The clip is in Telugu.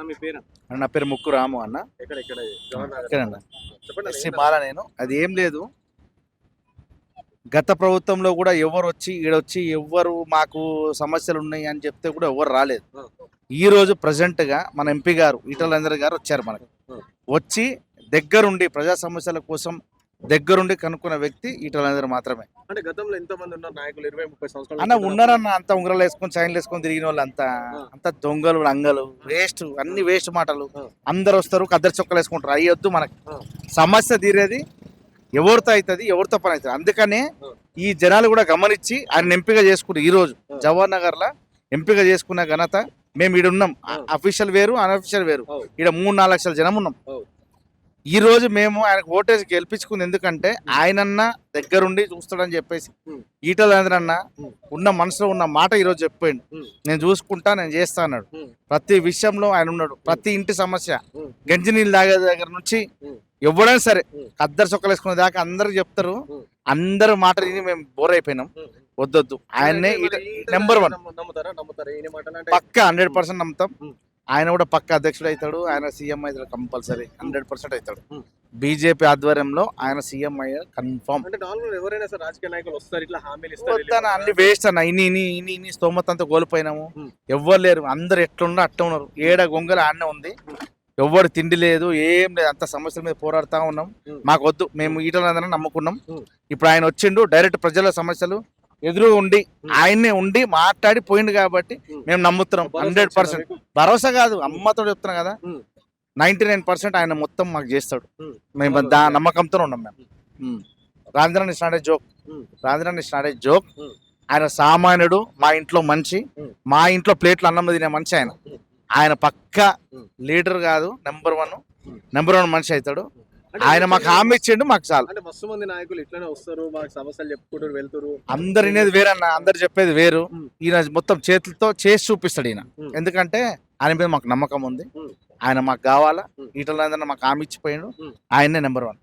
నా మీ పేరు? నా పేరు ముక్కు రాము అన్న. ఎక్కడ నగర్. ఇక్కడన్న చెప్పండి ఎస్సీ బాల నేను. అది ఏం లేదు. గత ప్రభుత్వంలో కూడా ఎవరు వచ్చి ఈడొచ్చి ఎవరు మాకు సమస్యలు ఉన్నాయి అని చెప్తే కూడా ఎవరు రాలేదు. ఈ రోజు ప్రజెంట్గా మన ఎంపీ గారు ఈటలందరి గారు వచ్చారు మనకు. వచ్చి దగ్గరుండి ప్రజా సమస్యల కోసం దగ్గరుండి కనుక్కున్న వ్యక్తి ఈటలందరూ మాత్రమే అంటే గతంలో ఎంత మంది ఉన్నారు నాయకులు ఇరవై ముప్పై సంవత్సరాలు అన్న ఉన్నారన్న అంత ఉంగరాలు వేసుకొని చైన్లు వేసుకొని తిరిగిన వాళ్ళు అంతా. అంత దొంగలు లంగలు వేస్ట్ అన్ని వేస్ట్ మాటలు. అందరు వస్తారు కద్దరు చొక్కలు వేసుకుంటారు అయ్యొద్దు మనకి. సమస్య తీరేది ఎవరితో అవుతుంది ఎవరితో పని అవుతుంది అందుకనే. ఈ జనాలు కూడా గమనించి ఆయన ఎంపిక చేసుకుని ఈ రోజు. జవహర్ నగర్ లా ఎంపిక చేసుకున్న ఘనత మేము ఈడ ఉన్నాం ఆ. అఫీషియల్ వేరు అన్అఫీషియల్ వేరు. ఈడ మూడు నాలుగు లక్షల జనం ఉన్నాం. ఈ రోజు మేము ఆయనకు ఓటేసి గెలిపించుకుంది ఎందుకంటే ఆయనన్న దగ్గరుండి చూస్తాడని చెప్పేసి. ఈటల అన్న. ఉన్న మనసులో ఉన్న మాట ఈ రోజు చెప్పాడు. నేను చూసుకుంటా నేను చేస్తా అన్నాడు. ప్రతి విషయంలో ఆయన ఉన్నాడు ప్రతి ఇంటి సమస్య. గంజి నీళ్ళు తాగే దగ్గర నుంచి. ఎవడైనా సరే ఉం. కద్దరు చొక్కలు వేసుకునే దాకా అందరు చెప్తారు. అందరు మాట విని మేము బోర్ అయిపోయినాం. వద్దొద్దు ఆయన్నే నెంబర్ వన్ పక్క హండ్రెడ్ పర్సెంట్ నమ్ముతాం. ఆయన కూడా పక్క అధ్యక్షుడు అవుతాడు. ఆయన సీఎం అవుతాడు కంపల్సరీ హండ్రెడ్ పర్సెంట్ అవుతాడు. బీజేపీ ఆధ్వర్యంలో ఆయన సీఎం అయ్యారు కన్ఫర్మ్ అన్ని వేస్ట్ అన్న ఇన్ని ఇన్ని ఇన్ని ఇన్ని స్తోమత అంతా కోల్పోయినాము. ఎవ్వరు లేరు. అందరు ఎట్లున్నా అట్లా ఉన్నారు. ఏడ గొంగల ఆడనే ఉంది. ఎవ్వరు తిండి లేదు ఏం లేదు. అంత సమస్యల మీద పోరాడుతా ఉన్నాం. మాకు వద్దు. మేము ఈటలందరం నమ్ముకున్నాం. ఇప్పుడు ఆయన వచ్చిండు డైరెక్ట్ ప్రజల సమస్యలు ఎదురు ఉండి. ఆయన్నే ఉండి మాట్లాడి పోయిండు కాబట్టి. మేము నమ్ముతున్నాం హండ్రెడ్ పర్సెంట్? భరోసా కాదు అమ్మతో చెప్తున్నా కదా. నైన్టీ నైన్ పర్సెంట్ ఆయన మొత్తం మాకు చేస్తాడు. మేము. దా నమ్మకంతో ఉన్నాం మేము ఉం. Rajendran is not a joke um. Rajendran is not a joke. ఆయన సామాన్యుడు మా ఇంట్లో మంచి ఉం. మా ఇంట్లో ప్లేట్లు అన్నం తినే మనిషి ఆయన. ఆయన పక్క. లీడర్ కాదు నెంబర్ వన్. నెంబర్ వన్ మనిషి అవుతాడు ఆయన మాకు హామీ ఇచ్చిండు మాకు చాలు అంటే మస్తు మంది నాయకులు ఇట్లనే వస్తారు మాకు సమస్యలు చెప్పుకుంటారు వెళ్తారు అందరు వినేది వేరన్న అందరు చెప్పేది వేరు. ఈయన మొత్తం చేతులతో చేసి చూపిస్తాడు ఈయన. ఎందుకంటే ఆయన మీద మాకు నమ్మకం ఉంది. ఆయన మాకు కావాలా ఉం. ఈటలందరూ మాకు హామీ ఇచ్చిపోయిండు ఉం. ఆయన్నే నెంబర్ వన్